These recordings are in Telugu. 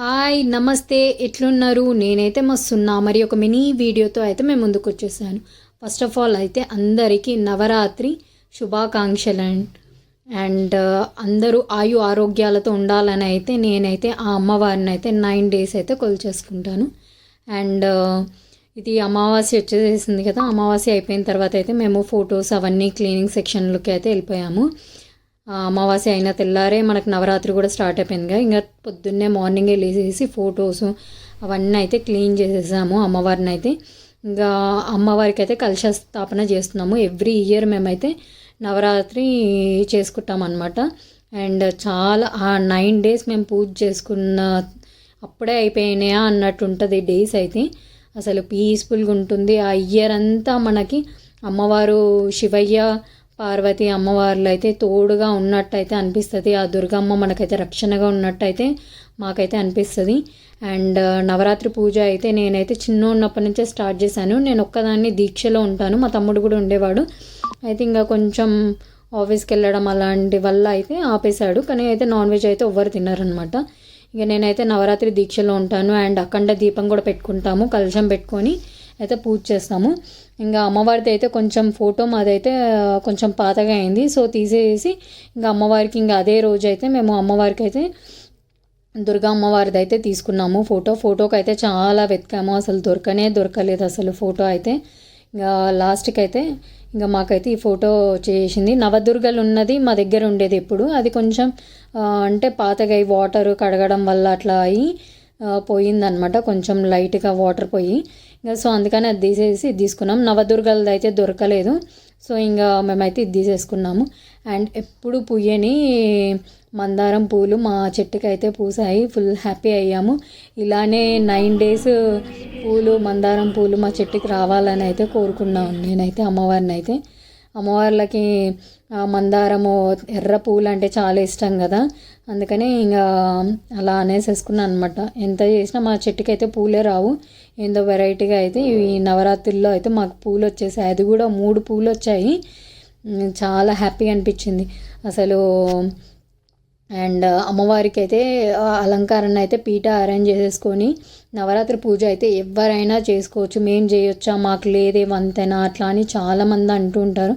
హాయ్ నమస్తే ఎట్లున్నారు? నేనైతే మస్తున్నా. మరి ఒక మినీ వీడియోతో అయితే మేము ముందుకు వచ్చేసాను ఫస్ట్ ఆఫ్ ఆల్ అయితే అందరికీ నవరాత్రి శుభాకాంక్షలు అండ్ అండ్ uh, అందరూ ఆయు ఆరోగ్యాలతో ఉండాలని అయితే నేనైతే ఆ అమ్మవారిని అయితే నైన్ డేస్ అయితే కొలిచేసుకుంటాను. అండ్ uh, ఇది అమావాస్య వచ్చేసింది కదా అమావాస్య అయిపోయిన తర్వాత అయితే మేము ఫొటోస్ అవన్నీ క్లీనింగ్ సెక్షన్లోకి అయితే వెళ్ళిపోయాము. అమావాస్య అయిన తెల్లారే మనకు నవరాత్రి కూడా స్టార్ట్ అయిపోయింది ఇంకా పొద్దున్నే మార్నింగే లేచేసి ఫొటోస్ అవన్నీ అయితే క్లీన్ చేసేసాము అమ్మవారిని అయితే. ఇంకా అమ్మవారికి అయితే కలశ స్థాపన చేస్తున్నాము. ఎవ్రీ ఇయర్ మేమైతే నవరాత్రి చేసుకుంటాం అనమాట అండ్ చాలా ఆ నైన్ డేస్ మేము పూజ చేసుకున్న అప్పుడే అయిపోయినాయా అన్నట్టు ఉంటుంది డేస్ అయితే. అసలు పీస్ఫుల్గా ఉంటుంది. ఆ ఇయర్ అంతా మనకి అమ్మవారు శివయ్య పార్వతి అమ్మవార్లు అయితే తోడుగా ఉన్నట్టయితే అనిపిస్తుంది. ఆ దుర్గమ్మ మనకైతే రక్షణగా ఉన్నట్టయితే మాకైతే అనిపిస్తుంది. అండ్ నవరాత్రి పూజ అయితే నేనైతే చిన్న ఉన్నప్పటి నుంచే స్టార్ట్ చేశాను. నేను ఒక్కదాన్ని దీక్షలో ఉంటాను. మా తమ్ముడు కూడా ఉండేవాడు. అయితే ఇంకా కొంచెం ఆఫీస్కి వెళ్ళడం అలాంటి వల్ల అయితే ఆపేశాడు. కానీ అయితే నాన్ వెజ్ అయితే ఎవ్వరు తిన్నారనమాట ఇక నేనైతే నవరాత్రి దీక్షలో ఉంటాను. అండ్ అఖండ దీపం కూడా పెట్టుకుంటాము. కలశం పెట్టుకొని అయితే పూజ చేస్తాము. ఇంకా అమ్మవారిది అయితే కొంచెం ఫోటో మాదైతే కొంచెం పాతగా అయింది. సో తీసేసి ఇంకా అమ్మవారికి ఇంకా అదే రోజు అయితే మేము అమ్మవారికి అయితే దుర్గా అమ్మవారిది అయితే తీసుకున్నాము ఫోటో. ఫోటోకి అయితే చాలా వెతికాము. అసలు దొరకనే దొరకలేదు అసలు ఫోటో అయితే. ఇంకా లాస్ట్కి అయితే ఇంకా మాకైతే ఈ ఫోటో చేసింది. నవదుర్గలు ఉన్నది మా దగ్గర ఉండేది ఎప్పుడు. అది కొంచెం అంటే పాతగా వాటర్ కడగడం వల్ల అట్లా అయి పోయిందనమాట కొంచెం లైట్గా వాటర్ పోయి. ఇంకా సో అందుకని అది తీసేసి ఇది తీసుకున్నాం. నవదుర్గలది అయితే దొరకలేదు. సో ఇంకా మేమైతే ఇది తీసేసుకున్నాము. అండ్ ఎప్పుడు పుయ్యని మందారం పూలు మా చెట్టుకి అయితే పూసాయి. ఫుల్ హ్యాపీ అయ్యాము. ఇలానే నైన్ డేస్ పూలు మందారం పూలు మా చెట్టుకి రావాలని అయితే కోరుకున్నాను నేనైతే అమ్మవారిని అయితే అమ్మవార్లకి మందారము ఎర్ర పూలు అంటే చాలా ఇష్టం కదా. అందుకని ఇంకా అలా అనేసేసుకున్నాను అనమాట ఎంత చేసినా మా చెట్టుకి అయితే పూలే రావు. ఏందో వెరైటీగా అయితే ఈ నవరాత్రుల్లో అయితే మాకు పూలు వచ్చేసాయి అది కూడా మూడు పూలు వచ్చాయి చాలా హ్యాపీగా అనిపించింది. అసలు అండ్ అమ్మవారికి అయితే అలంకరణ అయితే పీట అరేంజ్ చేసేసుకొని నవరాత్రి పూజ అయితే ఎవరైనా చేసుకోవచ్చు. మేం చేయొచ్చా? మాకు లేదే వంతెన అట్లా అని చాలామంది అంటూ ఉంటారు.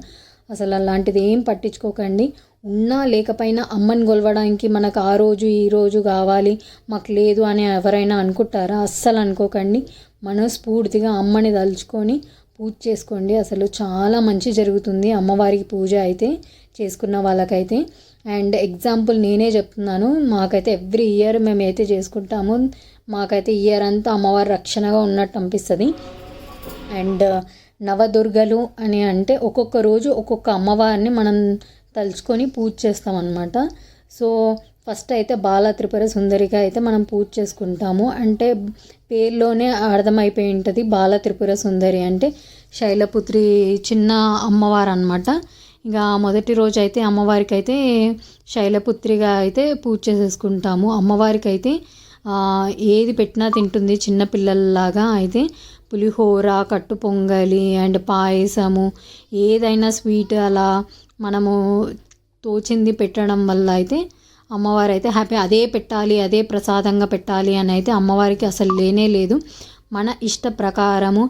అసలు అలాంటిది ఏం పట్టించుకోకండి. ఉన్నా లేకపోయినా అమ్మని గొలవడానికి మనకు ఆ రోజు ఈ రోజు కావాలి మాకు లేదు అని ఎవరైనా అనుకుంటారా? అస్సలు అనుకోకండి. మనస్ఫూర్తిగా అమ్మని తలుచుకొని పూజ చేసుకోండి. అసలు చాలా మంచి జరుగుతుంది అమ్మవారికి పూజ అయితే చేసుకున్న వాళ్ళకైతే. అండ్ ఎగ్జాంపుల్ నేనే చెప్తున్నాను. మాకైతే ఎవ్రీ ఇయర్ మేమైతే చేసుకుంటాము. మాకైతే ఇయర్ అంతా అమ్మవారి రక్షణగా ఉన్నట్టు అనిపిస్తుంది. అండ్ నవదుర్గలు అని అంటే ఒక్కొక్క రోజు ఒక్కొక్క అమ్మవారిని మనం తలుచుకొని పూజ చేస్తామన్నమాట. సో ఫస్ట్ అయితే బాల త్రిపుర సుందరిగా అయితే మనం పూజ చేసుకుంటాము. అంటే పేర్లోనే అర్థమైపోయి ఉంటుంది బాల త్రిపుర సుందరి అంటే శైలపుత్రి చిన్న అమ్మవారు అనమాట ఇక మొదటి రోజు అయితే అమ్మవారికి అయితే శైలపుత్రిగా అయితే పూజ చేసేసుకుంటాము. అమ్మవారికి అయితే ఏది పెట్టినా తింటుంది చిన్నపిల్లల్లాగా అయితే పులిహోర కట్టు పొంగలి అండ్ పాయసము ఏదైనా స్వీట్ అలా మనము తోచింది పెట్టడం వల్ల అయితే అమ్మవారు అయితే హ్యాపీ. అదే పెట్టాలి అదే ప్రసాదంగా పెట్టాలి అని అయితే అమ్మవారికి అసలు లేనే లేదు. మన ఇష్ట ప్రకారము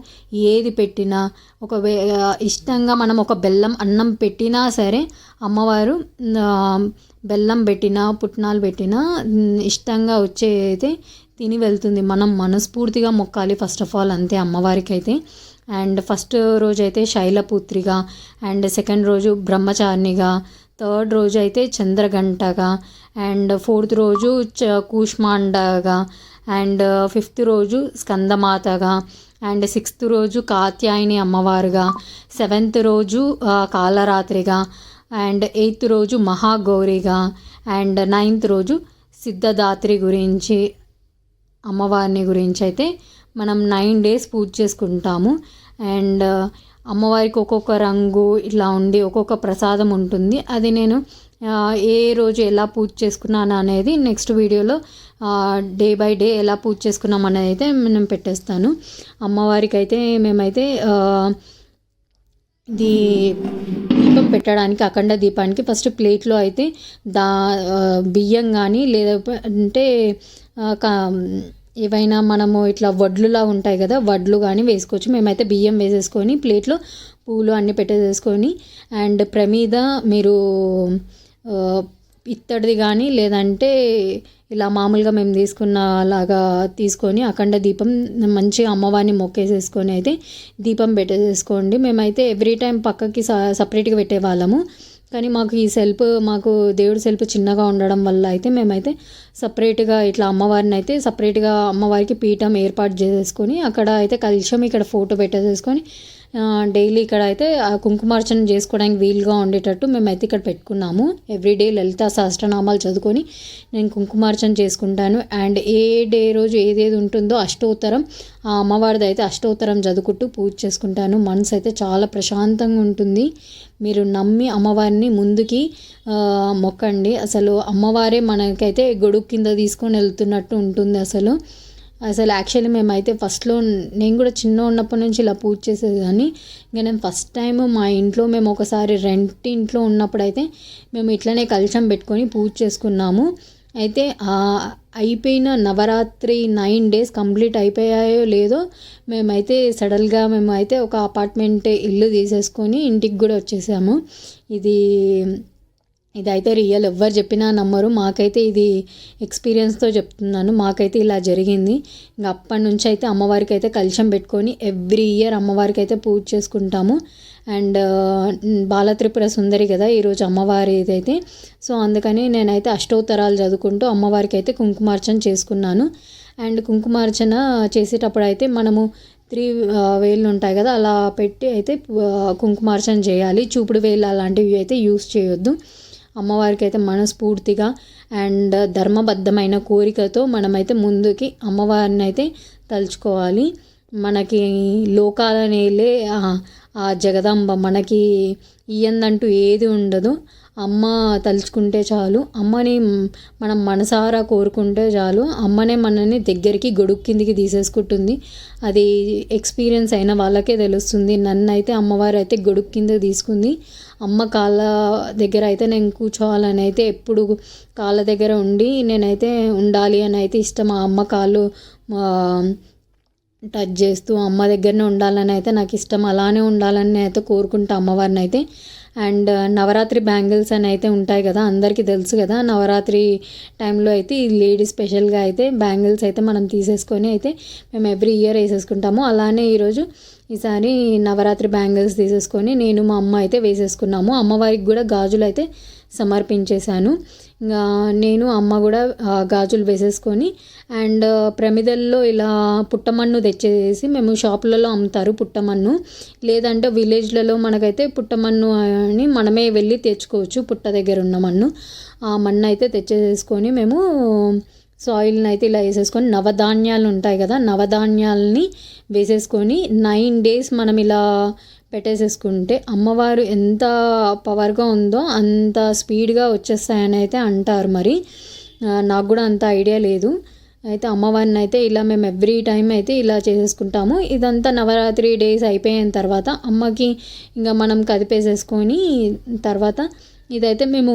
ఏది పెట్టినా ఒక వే- ఇష్టంగా మనం ఒక బెల్లం అన్నం పెట్టినా సరే అమ్మవారు బెల్లం పెట్టినా పుట్నాలు పెట్టినా ఇష్టంగా వచ్చేదైతే తిని వెళ్తుంది. మనం మనస్ఫూర్తిగా మొక్కాలి ఫస్ట్ ఆఫ్ ఆల్ అంతే అమ్మవారికి అయితే అండ్ ఫస్ట్ రోజు అయితే శైలపుత్రిగా అండ్ సెకండ్ రోజు బ్రహ్మచారినిగా థర్డ్ రోజు అయితే చంద్రగంటగా అండ్ ఫోర్త్ రోజు చ కూష్మాండగా అండ్ uh, ఫిఫ్త్ రోజు స్కందమాతగా అండ్ సిక్స్త్ రోజు కాత్యాయని అమ్మవారుగా సెవెంత్ రోజు uh, కాలరాత్రిగా అండ్ ఎయిత్ రోజు మహాగౌరిగా అండ్ నైన్త్ రోజు సిద్ధదాత్రి గురించి అమ్మవారిని గురించి అయితే మనం నైన్ డేస్ పూజ చేసుకుంటాము. అండ్ అమ్మవారికి ఒక్కొక్క రంగు ఇట్లా ఉండి ఒక్కొక్క ప్రసాదం ఉంటుంది. అది నేను ఏ రోజు ఎలా పూజ చేసుకున్నాను అనేది నెక్స్ట్ వీడియోలో డే బై డే ఎలా పూజ చేసుకున్నాం అనేది అయితే నేను పెట్టేస్తాను. అమ్మవారికి అయితే మేమైతే ఇది దీపం పెట్టడానికి అఖండ దీపానికి ఫస్ట్ ప్లేట్లో అయితే దా బియ్యం కానీ లేదా అంటే ఏవైనా మనము ఇట్లా వడ్లులా ఉంటాయి కదా వడ్లు కానీ వేసుకోవచ్చు. మేమైతే బియ్యం వేసేసుకొని ప్లేట్లో పూలు అన్నీ పెట్టేసేసుకొని అండ్ ప్రమీద మీరు ఇత్తడిది కానీ లేదంటే ఇలా మామూలుగా మేము తీసుకున్న లాగా తీసుకొని అఖండ దీపం మంచిగా అమ్మవారిని మొక్కేసేసుకొని అయితే దీపం పెట్టేసేసుకోండి. మేమైతే ఎవ్రీ టైం పక్కకి స సపరేట్గా పెట్టేవాళ్ళము. కానీ మాకు ఈ సెల్ఫ్ మాకు దేవుడి సెల్ఫ్ చిన్నగా ఉండడం వల్ల అయితే మేమైతే సపరేట్గా ఇట్లా అమ్మవారిని అయితే సపరేట్గా అమ్మవారికి పీఠం ఏర్పాటు చేసేసుకొని అక్కడ అయితే కలిసి ఇక్కడ ఫోటో పెట్టేసేసుకొని డైలీ ఇక్కడ అయితే కుంకుమార్చన చేసుకోవడానికి వీలుగా ఉండేటట్టు మేమైతే ఇక్కడ పెట్టుకున్నాము. ఎవ్రీడే లలిత సహస్రనామాలు చదువుకొని నేను కుంకుమార్చన చేసుకుంటాను. అండ్ ఏ డే రోజు ఏదేది ఉంటుందో అష్టోత్తరం ఆ అమ్మవారిది అయితే అష్టోత్తరం చదువుకుంటూ పూజ చేసుకుంటాను. మనసు అయితే చాలా ప్రశాంతంగా ఉంటుంది. మీరు నమ్మి అమ్మవారిని ముందుకి మొక్కండి. అసలు అమ్మవారే మనకైతే గొడుగు కింద తీసుకొని వెళ్తున్నట్టు ఉంటుంది అసలు. అసలు యాక్చువల్లీ మేమైతే ఫస్ట్లో నేను కూడా చిన్న ఉన్నప్పటి నుంచి ఇలా పూజ చేసేదాన్ని ఇంకా నేను ఫస్ట్ టైం మా ఇంట్లో మేము ఒకసారి రెంట్ ఇంట్లో ఉన్నప్పుడు అయితే మేము ఇట్లనే కలశం పెట్టుకొని పూజ చేసుకున్నాము. అయితే అయిపోయిన నవరాత్రి నైన్ డేస్ కంప్లీట్ అయిపోయాయో లేదో మేమైతే సడన్గా మేము అయితే ఒక అపార్ట్మెంట్ ఇల్లు తీసేసుకొని ఇంటికి కూడా వచ్చేసాము. ఇది ఇదైతే రియల్ ఎవ్వరు చెప్పినా నమ్మరు. మాకైతే ఇది ఎక్స్పీరియన్స్తో చెప్తున్నాను. మాకైతే ఇలా జరిగింది. ఇంకా అప్పటి నుంచి అయితే అమ్మవారికి అయితే కలిశం పెట్టుకొని ఎవ్రీ ఇయర్ అమ్మవారికి అయితే పూజ చేసుకుంటాము. అండ్ బాలత్రిపుర సుందరి కదా ఈరోజు అమ్మవారి ఇదైతే సో అందుకని నేనైతే అష్టోత్తరాలు చదువుకుంటూ అమ్మవారికి అయితే కుంకుమార్చన చేసుకున్నాను. అండ్ కుంకుమార్చన చేసేటప్పుడు అయితే మనము త్రీ వేళ్ళు ఉంటాయి కదా అలా పెట్టి అయితే కుంకుమార్చన చేయాలి. చూపుడు వేలు అలాంటివి అయితే యూస్ చేయొద్దు. అమ్మవారికి అయితే మనస్ఫూర్తిగా అండ్ ధర్మబద్ధమైన కోరికతో మనమైతే ముందుకి అమ్మవారిని అయితే తలుచుకోవాలి. మనకి లోకాలనేలే ఆ- జగదంబ మనకి ఇయ్యందంటూ ఏది ఉండదు. అమ్మ తలుచుకుంటే చాలు. అమ్మని మనం మనసారా కోరుకుంటే చాలు. అమ్మనే మనని దగ్గరికి గొడుగు కిందికి తీసేసుకుంటుంది. అది ఎక్స్పీరియన్స్ అయిన వాళ్ళకే తెలుస్తుంది. నన్ను అయితే అమ్మవారు అయితే గొడుగు కింద తీసుకుంది. అమ్మ కాళ్ళ దగ్గర అయితే నేను కూర్చోవాలని అయితే ఎప్పుడు కాళ్ళ దగ్గర ఉండి నేనైతే ఉండాలి అని అయితే ఇష్టం. ఆ అమ్మ కాళ్ళు టచ్ చేస్తూ అమ్మ దగ్గరనే ఉండాలని అయితే నాకు ఇష్టం. అలానే ఉండాలని అయితే కోరుకుంటా అమ్మవారిని అయితే. అండ్ నవరాత్రి బ్యాంగిల్స్ అని అయితే ఉంటాయి కదా అందరికీ తెలుసు కదా నవరాత్రి టైంలో అయితే ఈ లేడీ స్పెషల్గా అయితే బ్యాంగిల్స్ అయితే మనం తీసేసుకొని అయితే మేము ఎవ్రీ ఇయర్ వేసేసుకుంటాము. అలానే ఈరోజు ఈసారి నవరాత్రి బ్యాంగిల్స్ తీసేసుకొని నేను మా అమ్మ అయితే వేసేసుకున్నాము. అమ్మవారికి కూడా గాజులు అయితే సమర్పించేశాను. నేను అమ్మ కూడా గాజులు వేసేసుకొని అండ్ ప్రమిదల్లో ఇలా పుట్టమన్ను తెచ్చేసి మేము షాపులలో అమ్ముతారు పుట్టమన్ను. లేదంటే విలేజ్లలో మనకైతే పుట్టమన్ను అని మనమే వెళ్ళి తెచ్చుకోవచ్చు పుట్ట దగ్గర ఉన్న మన్ను. ఆ మన్ను అయితే తెచ్చేసుకొని మేము సాయిల్ని అయితే ఇలా వేసేసుకొని నవధాన్యాలు ఉంటాయి కదా నవధాన్యాలని వేసేసుకొని నైన్ డేస్ మనం ఇలా పెట్టేసేసుకుంటే అమ్మవారు ఎంత పవర్గా ఉందో అంత స్పీడ్గా వచ్చేస్తాయని అయితే అంటారు మరి. నాకు కూడా అంత ఐడియా లేదు. అయితే అమ్మవారిని అయితే ఇలా మేము ఎవ్రీ టైం అయితే ఇలా చేసేసుకుంటాము. ఇదంతా నవరాత్రి డేస్ అయిపోయిన తర్వాత అమ్మకి ఇంకా మనం కదిపేసేసుకొని తర్వాత ఇదైతే మేము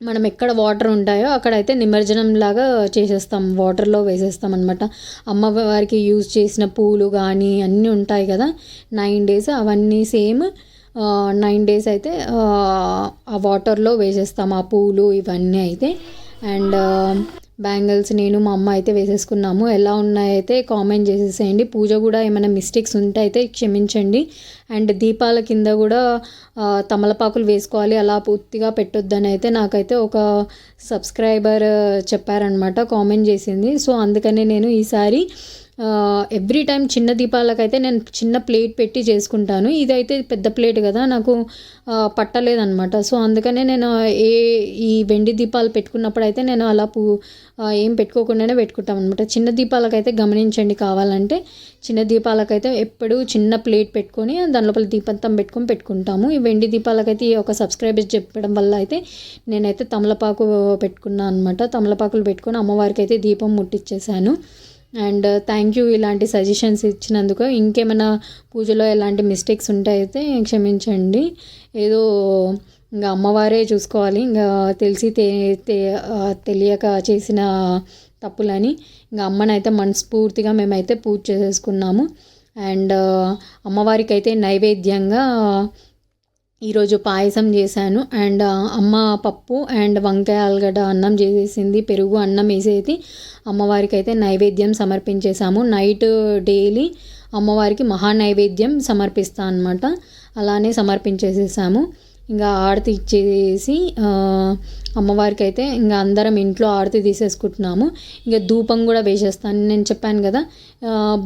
మనం ఎక్కడ వాటర్ ఉంటాయో అక్కడైతే నిమజ్జనం లాగా చేసేస్తాం. వాటర్లో వేసేస్తాం అనమాట అమ్మవారికి యూజ్ చేసిన పూలు కానీ అన్నీ ఉంటాయి కదా. నైన్ డేస్ అవన్నీ సేమ్ నైన్ డేస్ అయితే ఆ, ఆ వాటర్లో వేసేస్తాం. ఆ పూలు ఇవన్నీ అయితే. అండ్ బ్యాంగిల్స్ నేను మా అమ్మ అయితే వేసేసుకున్నాము. ఎలా ఉన్నాయైతే కామెంట్ చేసేసేయండి. పూజ కూడా ఏమైనా మిస్టేక్స్ ఉంటే అయితే క్షమించండి. అండ్ దీపాల కింద కూడా తమలపాకులు వేసుకోవాలి. అలా పూర్తిగా పెట్టొద్దని అయితే నాకైతే ఒక సబ్స్క్రైబర్ చెప్పారనమాట కామెంట్ చేసింది. సో అందుకనే నేను ఈసారి ఎవ్రీ టైం చిన్న దీపాలకైతే నేను చిన్న ప్లేట్ పెట్టి చేసుకుంటాను. ఇదైతే పెద్ద ప్లేట్ కదా నాకు పట్టలేదనమాట పట్టలేదన్నమాట. సో అందుకనే నేను ఏ ఈ వెండి దీపాలు పెట్టుకున్నప్పుడు అయితే నేను అలా పూ ఏం పెట్టుకోకుండానే పెట్టుకుంటాం అనమాట చిన్న దీపాలకైతే గమనించండి కావాలంటే. చిన్న దీపాలకైతే ఎప్పుడు చిన్న ప్లేట్ పెట్టుకొని దాని లోపల దీపంతం పెట్టుకొని పెట్టుకుంటాము. ఈ వెండి దీపాలకైతే ఒక సబ్స్క్రైబర్స్ చెప్పడం వల్ల అయితే నేనైతే తమలపాకు పెట్టుకున్నాను అనమాట తమలపాకులు పెట్టుకొని అమ్మవారికి అయితే దీపం ముట్టించేశాను అండ్ థ్యాంక్ యూ ఇలాంటి సజెషన్స్ ఇచ్చినందుకు. ఇంకేమైనా పూజలో ఎలాంటి మిస్టేక్స్ ఉంటే అయితే క్షమించండి. ఏదో ఇంకా అమ్మవారే చూసుకోవాలి. ఇంకా తెలిసి తెలియక చేసిన తప్పులని ఇంకా అమ్మనైతే మనస్ఫూర్తిగా మేమైతే పూజ చేసేసుకున్నాము అండ్ అమ్మవారికి అయితే నైవేద్యంగా ఈరోజు పాయసం చేశాను. అండ్ అమ్మ పప్పు అండ్ వంకాయ ఆలుగడ్డ అన్నం చేసేసింది. పెరుగు అన్నం వేసేది అమ్మవారికి అయితే నైవేద్యం సమర్పించేసాము నైట్ డైలీ అమ్మవారికి మహా నైవేద్యం సమర్పిస్తా అనమాట అలానే సమర్పించేసేసాము. ఇంకా ఆరతి ఇచ్చేసి అమ్మవారికి అయితే ఇంకా అందరం ఇంట్లో ఆరతి తీసేసుకుంటున్నాము. ఇంకా ధూపం కూడా వేసేస్తాను. నేను చెప్పాను కదా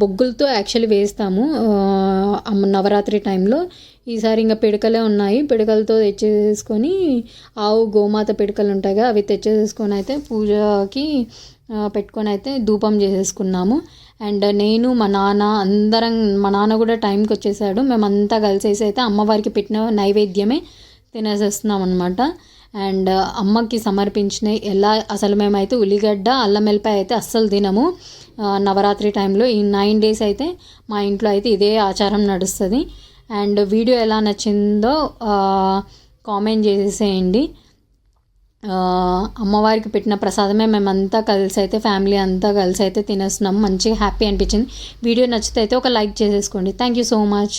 బొగ్గులతో యాక్చువల్లీ వేస్తాము నవరాత్రి టైంలో. ఈసారి ఇంకా పిడకలే ఉన్నాయి. పిడకలతో తెచ్చేసుకొని ఆవు గోమాత పిడకలు ఉంటాయి అవి తెచ్చేసుకొని అయితే పూజకి పెట్టుకొని అయితే ధూపం చేసేసుకున్నాము. అండ్ నేను మా నాన్న అందరం మా నాన్న కూడా టైంకి వచ్చేసాడు. మేమంతా కలిసేసి అయితే అమ్మవారికి పెట్టిన నైవేద్యమే తినేసేస్తున్నాం అనమాట అండ్ అమ్మకి సమర్పించిన ఎలా అసలు మేమైతే ఉల్లిగడ్డ అల్లం వెల్లిపాయ అయితే అస్సలు తినము. నవరాత్రి టైంలో ఈ నైన్ డేస్ అయితే మా ఇంట్లో అయితే ఇదే ఆచారం నడుస్తుంది. అండ్ వీడియో ఎలా నచ్చిందో కామెంట్ చేసేసేయండి అమ్మవారికి పెట్టిన ప్రసాదమే మేమంతా కలిసి అయితే ఫ్యామిలీ అంతా కలిసి అయితే తినేస్తున్నాం. మంచిగా హ్యాపీ అనిపించింది. వీడియో నచ్చితే అయితే ఒక లైక్ చేసేసుకోండి. Thank you so much.